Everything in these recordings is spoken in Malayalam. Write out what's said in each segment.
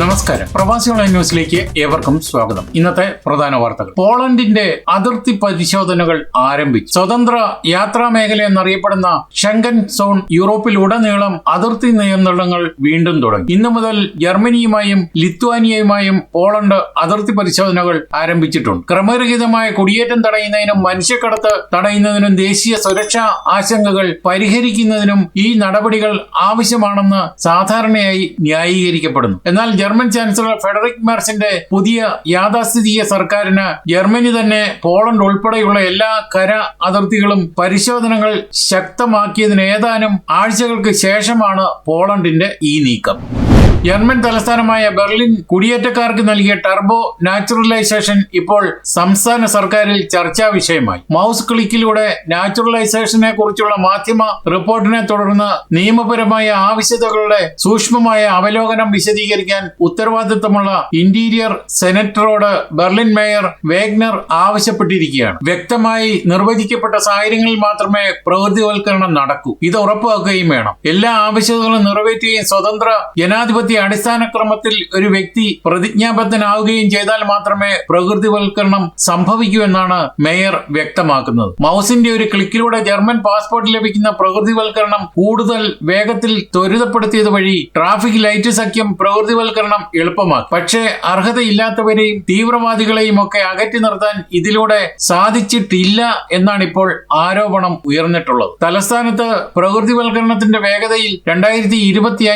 നമസ്കാരം. പ്രവാസി ഓൺലൈൻ ന്യൂസിലേക്ക് ഏവർക്കും സ്വാഗതം. ഇന്നത്തെ പ്രധാന വാർത്തകൾ. പോളണ്ടിന്റെ അതിർത്തി പരിശോധനകൾ ആരംഭിച്ചു. സ്വതന്ത്ര യാത്രാ മേഖല എന്നറിയപ്പെടുന്ന ഷെങ്കൻ സോൺ യൂറോപ്പിൽ ഉടനീളം അതിർത്തി നിയന്ത്രണങ്ങൾ വീണ്ടും തുടങ്ങി. ഇന്നു മുതൽ ജർമ്മനിയുമായും ലിത്വാനിയയുമായും പോളണ്ട് അതിർത്തി പരിശോധനകൾ ആരംഭിച്ചിട്ടുണ്ട്. ക്രമരഹിതമായ കുടിയേറ്റം തടയുന്നതിനും മനുഷ്യക്കടത്ത് തടയുന്നതിനും ദേശീയ സുരക്ഷാ ആശങ്കകൾ പരിഹരിക്കുന്നതിനും ഈ നടപടികൾ ആവശ്യമാണെന്ന് സാധാരണയായി ന്യായീകരിക്കപ്പെടുന്നു. എന്നാൽ ജർമ്മൻ ചാൻസലർ ഫെഡറിക് മെർസിന്റെ പുതിയ യാഥാസ്ഥിതിക സർക്കാരിന് ജർമ്മനി തന്നെ പോളണ്ട് ഉൾപ്പെടെയുള്ള എല്ലാ കര അതിർത്തികളും പരിശോധനകൾ ശക്തമാക്കിയതിന് ഏതാനും ആഴ്ചകൾക്ക് ശേഷമാണ് പോളണ്ടിന്റെ ഈ നീക്കം. ജർമ്മൻ തലസ്ഥാനമായ ബെർലിൻ കുടിയേറ്റക്കാർക്ക് നൽകിയ ടർബോ നാച്ചുറലൈസേഷൻ ഇപ്പോൾ സംസ്ഥാന സർക്കാരിൽ ചർച്ചാ വിഷയമായി. മൗസ് ക്ലിക്കിലൂടെ നാച്ചുറലൈസേഷനെ കുറിച്ചുള്ള മാധ്യമ റിപ്പോർട്ടിനെ തുടർന്ന് നിയമപരമായ ആവശ്യതകളുടെ സൂക്ഷ്മമായ അവലോകനം വിശദീകരിക്കാൻ ഉത്തരവാദിത്തമുള്ള ഇന്റീരിയർ സെനറ്ററോട് ബെർലിൻ മേയർ വേഗ്നർ ആവശ്യപ്പെട്ടിരിക്കുകയാണ്. വ്യക്തമായി നിർവചിക്കപ്പെട്ട സാഹചര്യങ്ങളിൽ മാത്രമേ പ്രകൃതിവൽക്കരണം നടക്കൂ. ഇത് ഉറപ്പാക്കുകയും വേണം. എല്ലാ ആവശ്യതകളും നിറവേറ്റുകയും സ്വതന്ത്ര ജനാധിപത്യ അടിസ്ഥാന ക്രമത്തിൽ ഒരു വ്യക്തി പ്രതിജ്ഞാബദ്ധനാവുകയും ചെയ്താൽ മാത്രമേ പ്രകൃതിവൽക്കരണം സംഭവിക്കൂ എന്നാണ് മേയർ വ്യക്തമാക്കുന്നത്. മൗസിന്റെ ഒരു ക്ലിക്കിലൂടെ ജർമ്മൻ പാസ്പോർട്ട് ലഭിക്കുന്ന പ്രകൃതിവൽക്കരണം കൂടുതൽ വേഗത്തിൽ ത്വരിതപ്പെടുത്തിയത് വഴി ട്രാഫിക് ലൈറ്റ് സഖ്യം പ്രകൃതിവൽക്കരണം എളുപ്പമാക്കി. പക്ഷേ അർഹതയില്ലാത്തവരെയും തീവ്രവാദികളെയും ഒക്കെ അകറ്റി നിർത്താൻ ഇതിലൂടെ സാധിച്ചിട്ടില്ല എന്നാണ് ഇപ്പോൾ ആരോപണം ഉയർന്നിട്ടുള്ളത്. തലസ്ഥാനത്ത് പ്രകൃതിവൽക്കരണത്തിന്റെ വേഗതയിൽ രണ്ടായിരത്തി ഇരുപത്തി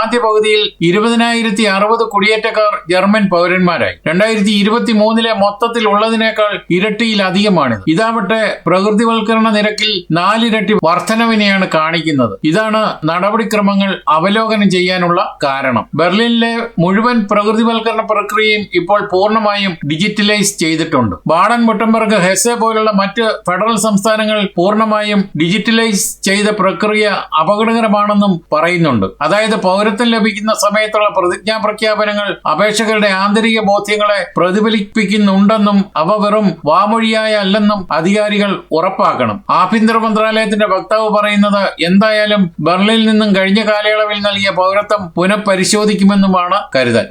ആദ്യ പകുതിയിൽ ഇരുപതിനായിരത്തി അറുപത് കുടിയേറ്റക്കാർ ജർമ്മൻ പൗരന്മാരായി. രണ്ടായിരത്തി ഇരുപത്തി മൂന്നിലെ മൊത്തത്തിൽ ഉള്ളതിനേക്കാൾ ഇരട്ടിയിലധികമാണ് ഇതാവട്ടെ പ്രകൃതിവൽക്കരണ നിരക്കിൽ നാലിരട്ടി വർധനവിനെയാണ് കാണിക്കുന്നത്. ഇതാണ് നടപടിക്രമങ്ങൾ അവലോകനം ചെയ്യാനുള്ള കാരണം. ബെർലിനിലെ മുഴുവൻ പ്രകൃതിവൽക്കരണ പ്രക്രിയയും ഇപ്പോൾ പൂർണമായും ഡിജിറ്റലൈസ് ചെയ്തിട്ടുണ്ട്. ബാഡൻ മുട്ടംബർഗ് ഹെസെ പോലുള്ള മറ്റ് ഫെഡറൽ സംസ്ഥാനങ്ങൾ പൂർണമായും ഡിജിറ്റലൈസ് ചെയ്ത പ്രക്രിയ അപകടകരമാണെന്നും പറയുന്നുണ്ട്. അതായത് പൗരത്വം ലഭിക്കുന്ന സമയത്തുള്ള പ്രതിജ്ഞാ പ്രഖ്യാപനങ്ങൾ അപേക്ഷകരുടെ ആന്തരിക ബോധ്യങ്ങളെ പ്രതിഫലിപ്പിക്കുന്നുണ്ടെന്നും അവ വെറും വാമൊഴിയായ അല്ലെന്നും അധികാരികൾ ഉറപ്പാക്കണം. ആഭ്യന്തര മന്ത്രാലയത്തിന്റെ വക്താവ് പറയുന്നത് എന്തായാലും ബെർലിനിൽ നിന്നും കഴിഞ്ഞ കാലയളവിൽ നൽകിയ പൗരത്വം പുനഃപരിശോധിക്കുമെന്നുമാണ് കരുതൽ.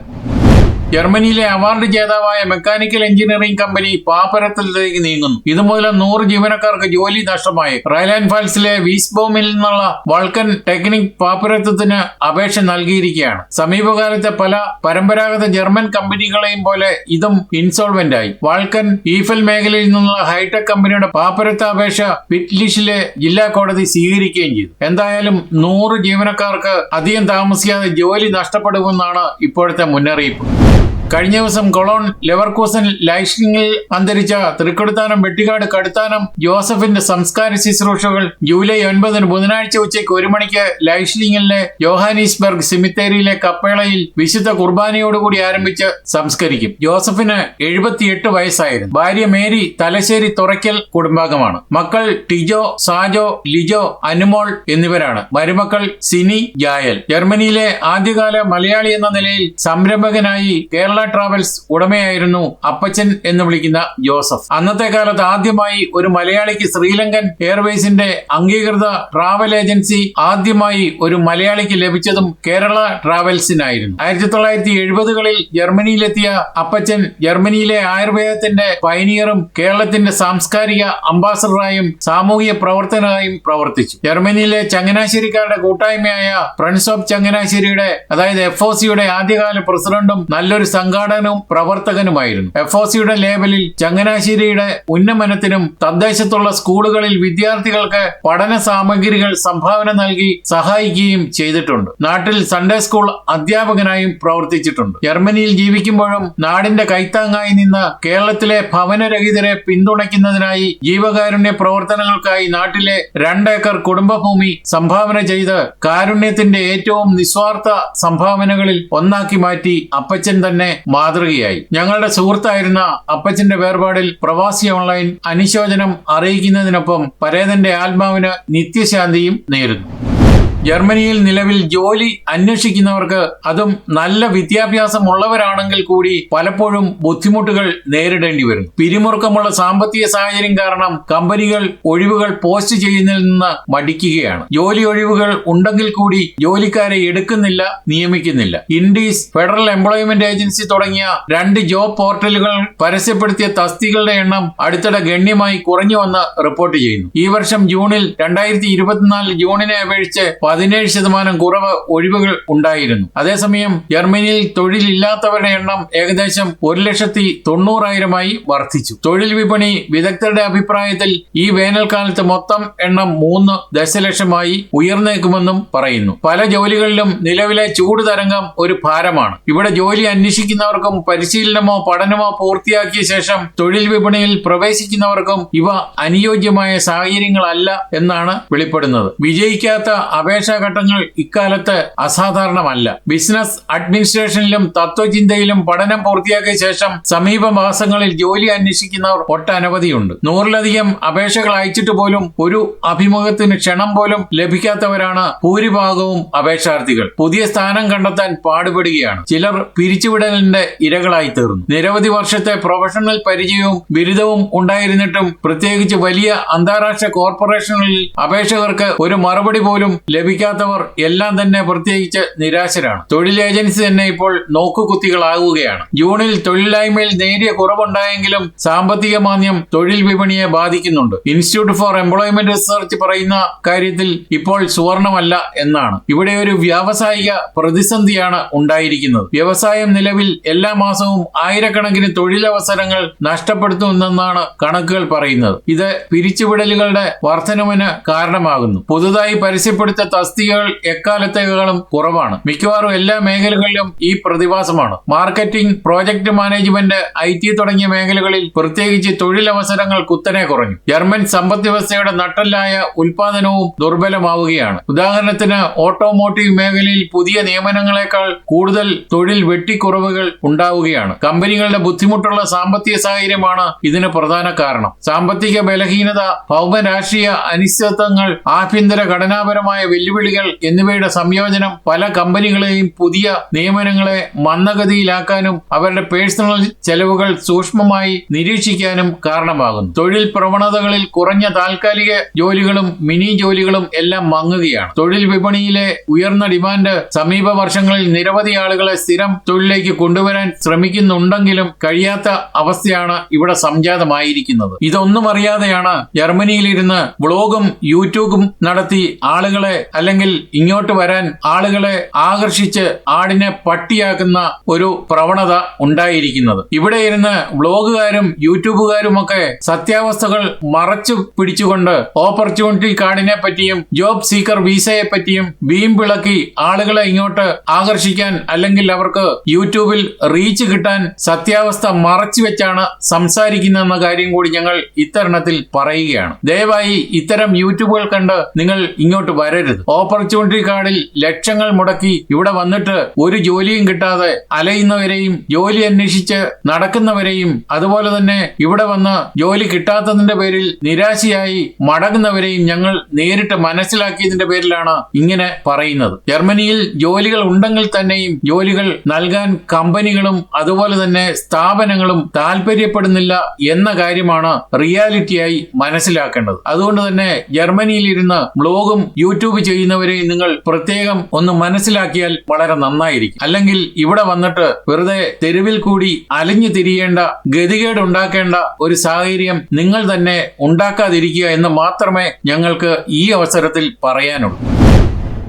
ജർമ്മനിയിലെ അവാർഡ് ജേതാവായ മെക്കാനിക്കൽ എഞ്ചിനീയറിംഗ് കമ്പനി പാപ്പരത്തിലേക്ക് നീങ്ങുന്നു. ഇതുമൂലം നൂറ് ജീവനക്കാർക്ക് ജോലി നഷ്ടമായി. റൈലാൻഡ് ഫാൽസിലെ വീസ്ബോമിൽ നിന്നുള്ള വൾക്കൻ ടെക്നിക് പാപ്പരത്വത്തിന് അപേക്ഷ നൽകിയിരിക്കുകയാണ്. സമീപകാലത്തെ പല പരമ്പരാഗത ജർമ്മൻ കമ്പനികളെയും പോലെ ഇതും ഇൻസോൾവെന്റ് ആയി വാൾക്കൻ ഈഫൽ മേഖലയിൽ നിന്നുള്ള ഹൈടെക് കമ്പനിയുടെ പാപ്പരത്ത അപേക്ഷ പിറ്റ്ലിഷിലെ ജില്ലാ കോടതി സ്വീകരിക്കുകയും ചെയ്തു. എന്തായാലും നൂറ് ജീവനക്കാർക്ക് അധികം താമസിക്കാതെ ജോലി നഷ്ടപ്പെടുമെന്നാണ് ഇപ്പോഴത്തെ മുന്നറിയിപ്പ്. കഴിഞ്ഞ ദിവസം കൊളോൺ ലെവർകൂസൻ ലൈഷ്നിങ്ങിൽ അന്തരിച്ച തൃക്കൊടുത്താനം വെട്ടിക്കാട് കടുത്താനം ജോസഫിന്റെ സംസ്കാര ശുശ്രൂഷകൾ ജൂലൈ ഒൻപതിന് ബുധനാഴ്ച ഉച്ചയ്ക്ക് ഒരു മണിക്ക് ലൈഷ്ലിംഗിലെ ജോഹാനീസ്ബർഗ് സിമിത്തേരിയിലെ കപ്പേളയിൽ വിശുദ്ധ കുർബാനയോടുകൂടി ആരംഭിച്ച് സംസ്കരിക്കും. ജോസഫിന് എഴുപത്തിയെട്ട് വയസ്സായിരുന്നു. ഭാര്യ മേരി തലശ്ശേരി തുറയ്ക്കൽ കുടുംബാംഗമാണ്. മക്കൾ ടിജോ സാജോ ലിജോ അനുമോൾ എന്നിവരാണ്. മരുമക്കൾ സിനി ജായൽ. ജർമ്മനിയിലെ ആദ്യകാല മലയാളി എന്ന നിലയിൽ സംരംഭകനായി കേരള ട്രാവൽസ് ഉടമയായിരുന്നു അപ്പച്ചൻ എന്ന് വിളിക്കുന്ന ജോസഫ്. അന്നത്തെ കാലത്ത് ആദ്യമായി ഒരു മലയാളിക്ക് ശ്രീലങ്കൻ എയർവേസിന്റെ അംഗീകൃത ട്രാവൽ ഏജൻസി ആദ്യമായി ഒരു മലയാളിക്ക് ലഭിച്ചതും കേരള ട്രാവൽസിനായിരുന്നു ആയിരത്തി തൊള്ളായിരത്തി എഴുപതുകളിൽ ജർമ്മനിയിലെത്തിയ അപ്പച്ചൻ ജർമ്മനിയിലെ ആയുർവേദത്തിന്റെ പൈനിയറും കേരളത്തിന്റെ സാംസ്കാരിക അംബാസഡറായും സാമൂഹിക പ്രവർത്തനമായും പ്രവർത്തിച്ചു. ജർമ്മനിയിലെ ചങ്ങനാശ്ശേരിക്കാരുടെ കൂട്ടായ്മയായ ഫ്രണ്ട്സ് ഓഫ് ചങ്ങനാശ്ശേരിയുടെ അതായത് എഫ് ഒ സിയുടെ ആദ്യകാല പ്രസിഡന്റും നല്ലൊരു സംഘാടകനും പ്രവർത്തകനുമായിരുന്നു. എഫ് ഒ സിയുടെ ലേബലിൽ ചങ്ങനാശ്ശേരിയുടെ ഉന്നമനത്തിനും തദ്ദേശത്തുള്ള സ്കൂളുകളിൽ വിദ്യാർത്ഥികൾക്ക് പഠന സാമഗ്രികൾ സംഭാവന നൽകി സഹായിക്കുകയും ചെയ്തിട്ടുണ്ട്. നാട്ടിൽ സൺഡേ സ്കൂൾ അധ്യാപകനായും പ്രവർത്തിച്ചിട്ടുണ്ട്. ജർമ്മനിയിൽ ജീവിക്കുമ്പോഴും നാടിന്റെ കൈത്താങ്ങായി നിന്ന് കേരളത്തിലെ ഭവനരഹിതരെ പിന്തുണയ്ക്കുന്നതിനായി ജീവകാരുണ്യ പ്രവർത്തനങ്ങൾക്കായി നാട്ടിലെ രണ്ടേക്കർ കുടുംബഭൂമി സംഭാവന ചെയ്ത് കാരുണ്യത്തിന്റെ ഏറ്റവും നിസ്വാർത്ഥ സംഭാവനകളിൽ ഒന്നാക്കി മാറ്റി അപ്പച്ചൻ തന്നെ മാതൃകയായി. ഞങ്ങളുടെ സുഹൃത്തായിരുന്ന അപ്പച്ചന്റെ വേർപാടിൽ പ്രവാസി ഓൺലൈൻ അനുശോചനം അറിയിക്കുന്നതിനൊപ്പം പരേതന്റെ ആത്മാവിന് നിത്യശാന്തിയും നേരുന്നു. ജർമ്മനിയിൽ നിലവിൽ ജോലി അന്വേഷിക്കുന്നവർക്ക് അതും നല്ല വിദ്യാഭ്യാസമുള്ളവരാണെങ്കിൽ കൂടി പലപ്പോഴും ബുദ്ധിമുട്ടുകൾ നേരിടേണ്ടി വരും. പിരിമുറുക്കമുള്ള സാമ്പത്തിക സാഹചര്യം കാരണം കമ്പനികൾ ഒഴിവുകൾ പോസ്റ്റ് ചെയ്യുന്നതിൽ നിന്ന് മടിക്കുകയാണ്. ജോലി ഒഴിവുകൾ ഉണ്ടെങ്കിൽ കൂടി ജോലിക്കാരെ എടുക്കുന്നില്ല നിയമിക്കുന്നില്ല. ഇൻഡീസ് ഫെഡറൽ എംപ്ലോയ്മെന്റ് ഏജൻസി തുടങ്ങിയ രണ്ട് ജോബ് പോർട്ടലുകൾ പരസ്യപ്പെടുത്തിയ തസ്തികളുടെ എണ്ണം അടുത്തിടെ ഗണ്യമായി കുറഞ്ഞുവെന്ന് റിപ്പോർട്ട് ചെയ്യുന്നു. ഈ വർഷം ജൂണിൽ രണ്ടായിരത്തി ഇരുപത്തിനാല് ജൂണിനെ അപേക്ഷിച്ച് പതിനേഴ് ശതമാനം കുറവ് ഒഴിവുകൾ ഉണ്ടായിരുന്നു. അതേസമയം ജർമ്മനിയിൽ തൊഴിലില്ലാത്തവരുടെ എണ്ണം ഏകദേശം ഒരു ലക്ഷത്തി തൊണ്ണൂറായിരമായി വർദ്ധിച്ചു. തൊഴിൽ വിപണി വിദഗ്ധരുടെ അഭിപ്രായത്തിൽ ഈ വേനൽക്കാലത്ത് മൊത്തം എണ്ണം മൂന്ന് ദശലക്ഷമായി ഉയർന്നേക്കുമെന്നും പറയുന്നു. പല ജോലികളിലും നിലവിലെ ചൂട് തരംഗം ഒരു ഭാരമാണ്. ഇവിടെ ജോലി അന്വേഷിക്കുന്നവർക്കും പരിശീലനമോ പഠനമോ പൂർത്തിയാക്കിയ ശേഷം തൊഴിൽ വിപണിയിൽ പ്രവേശിക്കുന്നവർക്കും ഇവ അനുയോജ്യമായ സാഹചര്യങ്ങളല്ല എന്നാണ് വെളിപ്പെടുന്നത്. വിജയിക്കാത്ത അപേക്ഷാഘട്ടങ്ങൾ ഇക്കാലത്ത് അസാധാരണമല്ല. ബിസിനസ് അഡ്മിനിസ്ട്രേഷനിലും തത്വചിന്തയിലും പഠനം പൂർത്തിയാക്കിയ ശേഷം സമീപ മാസങ്ങളിൽ ജോലി അന്വേഷിക്കുന്നവർ ഒട്ടനവധിയുണ്ട്. നൂറിലധികം അപേക്ഷകൾ അയച്ചിട്ട് പോലും ഒരു അഭിമുഖത്തിന് ക്ഷണം പോലും ലഭിക്കാത്തവരാണ് ഭൂരിഭാഗവും അപേക്ഷാർത്ഥികൾ. പുതിയ സ്ഥാനം കണ്ടെത്താൻ പാടുപെടുകയാണ്. ചിലർ പിരിച്ചുവിടലിന്റെ ഇരകളായി തീർന്നു. നിരവധി വർഷത്തെ പ്രൊഫഷണൽ പരിചയവും ബിരുദവും ഉണ്ടായിരുന്നിട്ടും പ്രത്യേകിച്ച് വലിയ അന്താരാഷ്ട്ര കോർപ്പറേഷനുകളിൽ അപേക്ഷകർക്ക് ഒരു മറുപടി പോലും ലഭിക്കാത്തവർ എല്ലാം തന്നെ പ്രത്യേകിച്ച് നിരാശരാണ്. തൊഴിൽ ഏജൻസി തന്നെ ഇപ്പോൾ നോക്കുകുത്തികളാകുകയാണ് ജൂണിൽ തൊഴിലില്ലായ്മയിൽ നേരിയ കുറവുണ്ടായെങ്കിലും സാമ്പത്തിക മാന്ദ്യം തൊഴിൽ വിപണിയെ ബാധിക്കുന്നുണ്ട്. ഇൻസ്റ്റിറ്റ്യൂട്ട് ഫോർ എംപ്ലോയ്മെന്റ് റിസർച്ച് പറയുന്ന കാര്യത്തിൽ ഇപ്പോൾ സുവർണമല്ല എന്നാണ്. ഇവിടെ ഒരു വ്യാവസായിക പ്രതിസന്ധിയാണ് ഉണ്ടായിരിക്കുന്നത്. വ്യവസായം നിലവിൽ എല്ലാ മാസവും ആയിരക്കണക്കിന് തൊഴിലവസരങ്ങൾ നഷ്ടപ്പെടുത്തുന്നെന്നാണ് കണക്കുകൾ പറയുന്നത്. ഇത് പിരിച്ചുവിടലുകളുടെ വർധനവിന് കാരണമാകുന്നു. പുതുതായി പരസ്യപ്പെടുത്ത തസ്തികകൾ എക്കാലത്തേക്കാളും കുറവാണ്. മിക്കവാറും എല്ലാ മേഖലകളിലും ഈ പ്രതിഭാസമാണ്. Marketing project management I T തുടങ്ങിയ മേഖലകളിൽ പ്രത്യേകിച്ച് തൊഴിലവസരങ്ങൾ കുത്തനെ കുറഞ്ഞു. ജർമ്മൻ സമ്പദ് വ്യവസ്ഥയുടെ നട്ടല്ലായ ഉൽപാദനവും ദുർബലമാവുകയാണ്. ഉദാഹരണത്തിന് ഓട്ടോമോട്ടീവ് മേഖലയിൽ പുതിയ നിയമനങ്ങളെക്കാൾ കൂടുതൽ തൊഴിൽ വെട്ടിക്കുറവുകൾ ഉണ്ടാവുകയാണ്. കമ്പനികളുടെ ബുദ്ധിമുട്ടുള്ള സാമ്പത്തിക സാഹചര്യമാണ് ഇതിന് പ്രധാന കാരണം. സാമ്പത്തിക ബലഹീനത ഭൗമ രാഷ്ട്രീയ അനിശ്ചിതത്വങ്ങൾ ആഭ്യന്തര ഘടനാപരമായ വെല്ലുവിളികൾ എന്നിവയുടെ സംയോജനം പല കമ്പനികളെയും പുതിയ നിയമനങ്ങളെ മന്ദഗതിയിലാക്കാനും അവരുടെ പേഴ്സണൽ ചെലവുകൾ സൂക്ഷ്മമായി നിരീക്ഷിക്കാനും കാരണമാകുന്നു. തൊഴിൽ പ്രവണതകളിൽ കുറഞ്ഞ താൽക്കാലിക ജോലികളും മിനി ജോലികളും എല്ലാം മങ്ങുകയാണ്. തൊഴിൽ വിപണിയിലെ ഉയർന്ന ഡിമാൻഡ് സമീപ വർഷങ്ങളിൽ നിരവധി ആളുകളെ സ്ഥിരം തൊഴിലേക്ക് കൊണ്ടുവരാൻ ശ്രമിക്കുന്നുണ്ടെങ്കിലും കഴിയാത്ത അവസ്ഥയാണ് ഇവിടെ സംജാതമായിരിക്കുന്നത്. ഇതൊന്നും അറിയാതെയാണ് ജർമ്മനിയിലിരുന്ന് ബ്ലോഗും യൂട്യൂബും നടത്തി ആളുകളെ അല്ലെങ്കിൽ ഇങ്ങോട്ട് വരാൻ ആളുകളെ ആകർഷിച്ച് ആടിനെ പട്ടിയാക്കുന്ന ഒരു പ്രവണത ഉണ്ടായിരിക്കുന്നത്. ഇവിടെ ഇരുന്ന് ബ്ലോഗുകാരും യൂട്യൂബുകാരും ഒക്കെ സത്യാവസ്ഥകൾ മറച്ചു പിടിച്ചുകൊണ്ട് ഓപ്പർച്യൂണിറ്റി കാർഡിനെ പറ്റിയും ജോബ് സീക്കർ വീസയെ പറ്റിയും വീം വിളക്കി ആളുകളെ ഇങ്ങോട്ട് ആകർഷിക്കാൻ അല്ലെങ്കിൽ അവർക്ക് യൂട്യൂബിൽ റീച്ച് കിട്ടാൻ സത്യാവസ്ഥ മറച്ചു വെച്ചാണ് സംസാരിക്കുന്നതെന്ന കാര്യം കൂടി ഞങ്ങൾ ഇത്തരണത്തിൽ പറയുകയാണ്. ദയവായി ഇത്തരം യൂട്യൂബുകൾ കണ്ട് നിങ്ങൾ ഇങ്ങോട്ട് വരരുത്. ഓപ്പർച്യൂണിറ്റി കാർഡിൽ ലക്ഷങ്ങൾ മുടക്കി ഇവിടെ വന്നിട്ട് ഒരു ജോലിയും കിട്ടാതെ അലയുന്നവരെയും ജോലി അന്വേഷിച്ച് നടക്കുന്നവരെയും അതുപോലെ തന്നെ ഇവിടെ വന്ന് ജോലി കിട്ടാത്തതിന്റെ പേരിൽ നിരാശയായി മടങ്ങുന്നവരെയും ഞങ്ങൾ നേരിട്ട് മനസ്സിലാക്കിയതിന്റെ പേരിലാണ് ഇങ്ങനെ പറയുന്നത്. ജർമ്മനിയിൽ ജോലികൾ ഉണ്ടെങ്കിൽ തന്നെയും ജോലികൾ നൽകാൻ കമ്പനികളും അതുപോലെ തന്നെ സ്ഥാപനങ്ങളും താല്പര്യപ്പെടുന്നില്ല എന്ന കാര്യമാണ് റിയാലിറ്റിയായി മനസ്സിലാക്കേണ്ടത്. അതുകൊണ്ട് തന്നെ ജർമ്മനിയിൽ ഇരുന്ന് ബ്ലോഗും യൂട്യൂബ് ചെയ്യുന്നവരെയും നിങ്ങൾ പ്രത്യേകം ഒന്ന് മനസ്സിലാക്കിയാൽ വളരെ നന്നായിരിക്കും. അല്ലെങ്കിൽ ഇവിടെ വന്നിട്ട് വെറുതെ തെരുവിൽ കൂടി അലിഞ്ഞു തിരിയേണ്ട ഗതികേട് ഉണ്ടാക്കേണ്ട ഒരു സാഹചര്യം നിങ്ങൾ തന്നെ ഉണ്ടാക്കാതിരിക്കുക എന്ന് മാത്രമേ ഞങ്ങൾക്ക് ഈ അവസരത്തിൽ പറയാനുള്ളൂ.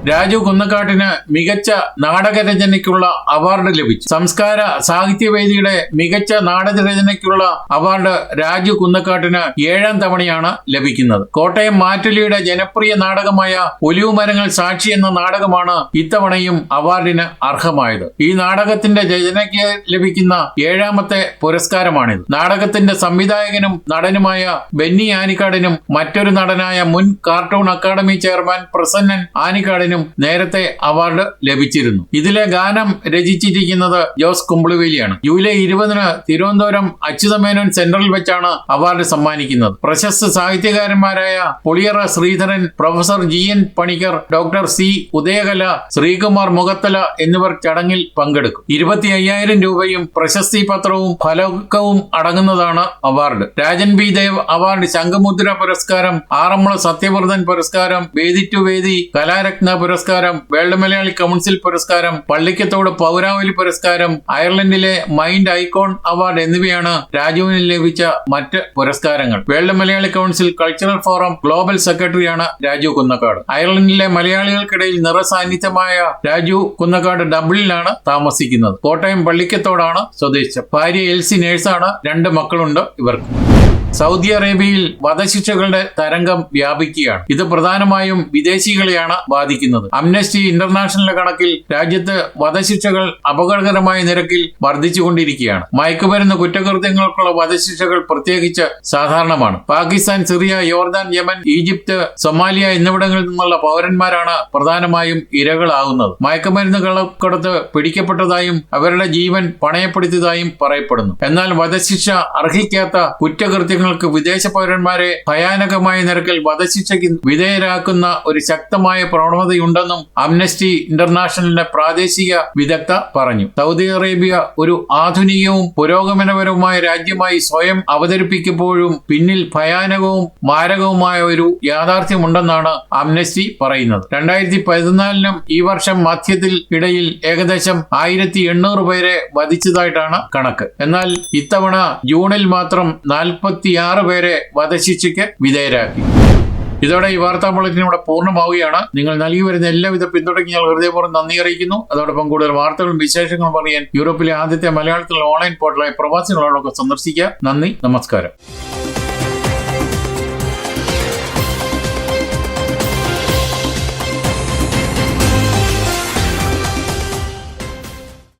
രാജു കുന്നക്കാട്ടിന് മികച്ച നാടകരചനയ്ക്കുള്ള അവാർഡ് ലഭിച്ചു. സംസ്കാര സാഹിത്യവേദിയുടെ മികച്ച നാടകരചനയ്ക്കുള്ള അവാർഡ് രാജു കുന്നക്കാട്ടിന് ഏഴാം തവണയാണ് ലഭിക്കുന്നത്. കോട്ടയം മാറ്റുലിയുടെ ജനപ്രിയ നാടകമായ ഒലിവുമരങ്ങൾ സാക്ഷി എന്ന നാടകമാണ് ഇത്തവണയും അവാർഡിന് അർഹമായത്. ഈ നാടകത്തിന്റെ രചനയ്ക്ക് ലഭിക്കുന്ന ഏഴാമത്തെ പുരസ്കാരമാണിത്. നാടകത്തിന്റെ സംവിധായകനും നടനുമായ ബെന്നി ആനിക്കാടിനും മറ്റൊരു നടനായ മുൻ കാർട്ടൂൺ അക്കാദമി ചെയർമാൻ പ്രസന്നൻ ആനിക്കാടിനും പോളിനും നേരത്തെ അവാർഡ് ലഭിച്ചിരുന്നു. ഇതിലെ ഗാനം രചിച്ചിരിക്കുന്നത് ജോസ് കുമ്പിളിവേലിയാണ്. ജൂലൈ ഇരുപതിന് തിരുവനന്തപുരം അച്യുതമേനോൻ സെന്ററിൽ വെച്ചാണ് അവാർഡ് സമ്മാനിക്കുന്നത്. പ്രശസ്ത സാഹിത്യകാരന്മാരായ Poliyara Sreedharan professor G N Panicker doctor C Udayakala Sreekumar Mukhathala എന്നിവർ ചടങ്ങിൽ പങ്കെടുക്കും. ഇരുപത്തി അയ്യായിരം രൂപയും പ്രശസ്തി പത്രവും ഫലകവും അടങ്ങുന്നതാണ് award. Rajan B Dev award Shankhamudra പുരസ്കാരം ആറന്മുള സത്യവർദ്ധൻ പുരസ്കാരം വേദി ടു വേദി കലാരത്ന പുരസ്കാരം വേൾഡ് മലയാളി കൗൺസിൽ പുരസ്കാരം പള്ളിക്കത്തോട് പൗരാവലി പുരസ്കാരം അയർലൻഡിലെ മൈൻഡ് ഐക്കോൺ അവാർഡ് എന്നിവയാണ് രാജുവിന് ലഭിച്ച മറ്റ് പുരസ്കാരങ്ങൾ. World Malayali council cultural forum global സെക്രട്ടറിയാണ് രാജു കുന്നക്കാട്. അയർലൻഡിലെ മലയാളികൾക്കിടയിൽ നിറസാന്നിധ്യമായ രാജു കുന്നക്കാട് ഡബിളിലാണ് താമസിക്കുന്നത്. കോട്ടയം പള്ളിക്കത്തോടാണ് സ്വദേശം ഭാര്യ എൽസി നേഴ്സാണ് രണ്ട് മക്കളുണ്ട് ഇവർക്ക്. സൗദി അറേബ്യയിൽ വധശിക്ഷകളുടെ തരംഗം വ്യാപിക്കുകയാണ്. ഇത് പ്രധാനമായും വിദേശികളെയാണ് ബാധിക്കുന്നത്. അംനസ്റ്റി ഇന്റർനാഷണലിന്റെ കണക്കിൽ രാജ്യത്ത് വധശിക്ഷകൾ അപകടകരമായ നിരക്കിൽ വർദ്ധിച്ചുകൊണ്ടിരിക്കുകയാണ്. മയക്കുമരുന്ന് കുറ്റകൃത്യങ്ങൾക്കുള്ള വധശിക്ഷകൾ പ്രത്യേകിച്ച് സാധാരണമാണ്. പാകിസ്ഥാൻ സിറിയ യോർദാൻ യമൻ ഈജിപ്ത് സൊമാലിയ എന്നിവിടങ്ങളിൽ നിന്നുള്ള പൗരന്മാരാണ് പ്രധാനമായും ഇരകളാകുന്നത്. മയക്കുമരുന്ന് കള്ളക്കടത്ത് പിടിക്കപ്പെട്ടതായും അവരുടെ ജീവൻ പണയപ്പെടുത്തിയതായും പറയപ്പെടുന്നു. എന്നാൽ വധശിക്ഷ അർഹിക്കാത്ത കുറ്റകൃത്യങ്ങൾക്ക് വിദേശ പൗരന്മാരെ ഭയാനകമായ നിരക്കിൽ വധശിക്ഷയ്ക്ക് വിധേയരാക്കുന്ന ഒരു ശക്തമായ പ്രവണതയുണ്ടെന്നും അംനസ്റ്റി ഇന്റർനാഷണലിന്റെ പ്രാദേശിക വിദഗ്ധ പറഞ്ഞു. സൗദി അറേബ്യ ഒരു ആധുനികവും പുരോഗമനപരവുമായ രാജ്യമായി സ്വയം അവതരിപ്പിക്കുമ്പോഴും പിന്നിൽ ഭയാനകവും മാരകവുമായ ഒരു യാഥാർത്ഥ്യമുണ്ടെന്നാണ് അംനസ്റ്റി പറയുന്നത്. രണ്ടായിരത്തി പതിനാലിനും ഈ വർഷം മധ്യത്തിൽ ഇടയിൽ ഏകദേശം ആയിരത്തി എണ്ണൂറ് പേരെ വധിച്ചതായിട്ടാണ് കണക്ക്. എന്നാൽ ഇത്തവണ ജൂണിൽ മാത്രം നാൽപ്പത്തിയാറ് പേരെ വധശിക്ഷയ്ക്ക് വിധേയരാക്കി. ഇതോടെ ഈ വാർത്താ ബുള്ളറ്റിൻ ഇവിടെ പൂർണമാവുകയാണ്. നിങ്ങൾ നൽകി വരുന്ന എല്ലാവിധ പിന്തുണയ്ക്ക് ഞങ്ങൾ ഹൃദയപൂർവം നന്ദി അറിയിക്കുന്നു. അതോടൊപ്പം കൂടുതൽ വാർത്തകളും വിശേഷങ്ങളും അറിയാൻ യൂറോപ്പിലെ ആദ്യത്തെ മലയാളത്തിലുള്ള ഓൺലൈൻ പോർട്ടലായ പ്രവാസികളോടൊക്കെ സന്ദർശിക്കുക. നന്ദി നമസ്കാരം.